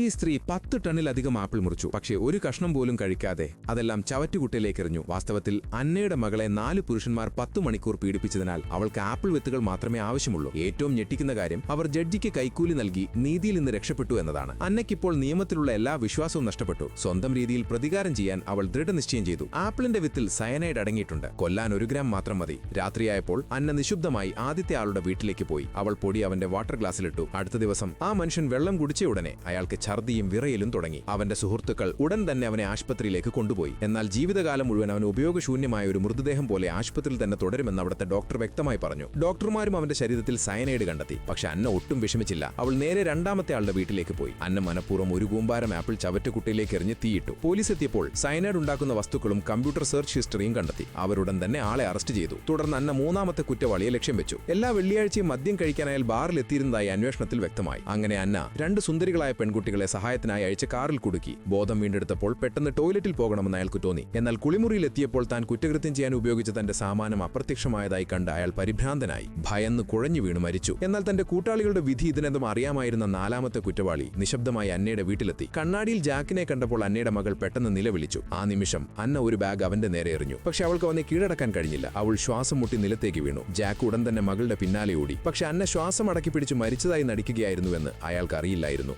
ഈ സ്ത്രീ പത്ത് ടണ്ണിലധികം ആപ്പിൾ മുറിച്ചു. പക്ഷേ ഒരു കഷ്ണം പോലും കഴിക്കാതെ അതെല്ലാം ചവറ്റുകുട്ടയിലേക്ക് എറിഞ്ഞു വാസ്തവത്തിൽ അന്നയുടെ മകളെ നാല് പുരുഷന്മാർ പത്ത് മണിക്കൂർ പീഡിപ്പിച്ചതിനാൽ അവൾക്ക് ആപ്പിൾ വിത്തുകൾ മാത്രമേ ആവശ്യമുള്ളൂ. ഏറ്റവും ഞെട്ടിക്കുന്ന കാര്യം അവർ ജഡ്ജിക്ക് കൈക്കൂലി നൽകി നീതിയിൽ നിന്ന് രക്ഷപ്പെട്ടു എന്നതാണ്. അന്നയ്ക്കിപ്പോൾ നിയമത്തിലുള്ള എല്ലാ വിശ്വാസവും നഷ്ടപ്പെട്ടു. സ്വന്തം രീതിയിൽ പ്രതികാരം ചെയ്യാൻ അവൾ ദൃഢനിശ്ചയം ചെയ്തു. ആപ്പിളിന്റെ വിത്തിൽ സയനൈഡ് അടങ്ങിയിട്ടുണ്ട്. കൊല്ലാൻ ഒരു ഗ്രാം മാത്രം മതി. രാത്രിയായപ്പോൾ അന്ന നിശുബ്ദമായി ആദ്യത്തെ ആളുടെ വീട്ടിലേക്ക് പോയി. അവൾ പൊടി അവന്റെ വാട്ടർ ഗ്ലാസ്സിലിട്ടു. അടുത്ത ദിവസം ആ മനുഷ്യൻ വെള്ളം കുടിച്ച ഉടനെ അയാൾക്ക് ഛർദിയും വിറയലും തുടങ്ങി. അവന്റെ സുഹൃത്തുക്കൾ ഉടൻ തന്നെ അവനെ ആശുപത്രിയിലേക്ക് കൊണ്ടുപോയി. എന്നാൽ ജീവിതകാലം മുഴുവൻ അവൻ ഉപയോഗശൂന്യമായ ഒരു മൃതദേഹം പോലെ ആശുപത്രിയിൽ തന്നെ തുടരുമെന്ന് അവിടുത്തെ ഡോക്ടർ വ്യക്തമായി പറഞ്ഞു. ഡോക്ടർമാരും അവന്റെ ശരീരത്തിൽ സയനൈഡ് കണ്ടെത്തി. പക്ഷെ അന്ന ഒട്ടും വിഷമിച്ചില്ല. അവൾ നേരെ രണ്ടാമത്തെ ആളുടെ വീട്ടിലേക്ക് പോയി. അന്ന മനഃപൂർവം ഒരു കൂമ്പാരം ആപ്പിൾ ചവറ്റുകുട്ടിയിലേക്ക് എറിഞ്ഞ് തീയിട്ടു. പോലീസ് എത്തിയപ്പോൾ സയനൈഡ് ഉണ്ടാക്കുന്ന വസ്തുക്കളും കമ്പ്യൂട്ടർ സെർച്ച് ഹിസ്റ്ററിയും കണ്ടെത്തി. അവരുടൻ തന്നെ ആളെ അറസ്റ്റ് ചെയ്തു. തുടർന്ന് അന്ന മൂന്നാമത്തെ കുറ്റവാളിയെ ലക്ഷ്യം വെച്ചു. എല്ലാ വെള്ളിയാഴ്ചയും മദ്യം കഴിക്കാൻ അയാൾ ബാറിൽ എത്തിയിരുന്നതായി അന്വേഷണത്തിൽ വ്യക്തമായി. അങ്ങനെ അന്ന രണ്ട് സുന്ദരികളായ പെൺകുട്ടികളെ സഹായത്തിനായി അയച്ച് കാറിൽ കുടുക്കി. ബോധം വീണ്ടെടുത്തപ്പോൾ പെട്ടെന്ന് ടോയ്ലറ്റിൽ പോകണമെന്ന് അയാൾക്ക് തോന്നി. എന്നാൽ കുളിമുറിയിൽ എത്തിയപ്പോൾ താൻ കുറ്റകൃത്യം ചെയ്യാൻ ഉപയോഗിച്ച തന്റെ സാമാനം അപ്രത്യക്ഷമായതായി കണ്ട് അയാൾ പരിഭ്രാന്തനായി. ഭയന്ന് കുഴഞ്ഞു വീണു മരിച്ചു. എന്നാൽ തന്റെ കൂട്ടാളികളുടെ വിധി ഇതിനെന്തും അറിയാമായിരുന്ന നാലാമത്തെ കുറ്റവാളി നിശബ്ദമായി അന്നയുടെ വീട്ടിലെത്തി. കണ്ണാടിയിൽ ജാക്കിനെ കണ്ടപ്പോൾ അന്നയുടെ മകൾ പെട്ടെന്ന് നിലവിളിച്ചു. ആ നിമിഷം അന്ന ഒരു ബാഗ് അവന്റെ നേരെ എറിഞ്ഞു. പക്ഷെ അവൾക്ക് അവനെ കീഴടക്കാൻ കഴിഞ്ഞില്ല. അവൾ ശ്വാസം മുട്ടി നിലത്തേക്ക് വീണു. ജാക്ക് ഉടൻ തന്നെ മകളുടെ പിന്നാലെ ഓടി. പക്ഷെ അന്ന ശ്വാസം അടക്കിപ്പിടിച്ച് മരിച്ചതായി നടിക്കുകയായിരുന്നുവെന്ന് അയാൾക്ക് അറിയില്ലായിരുന്നു.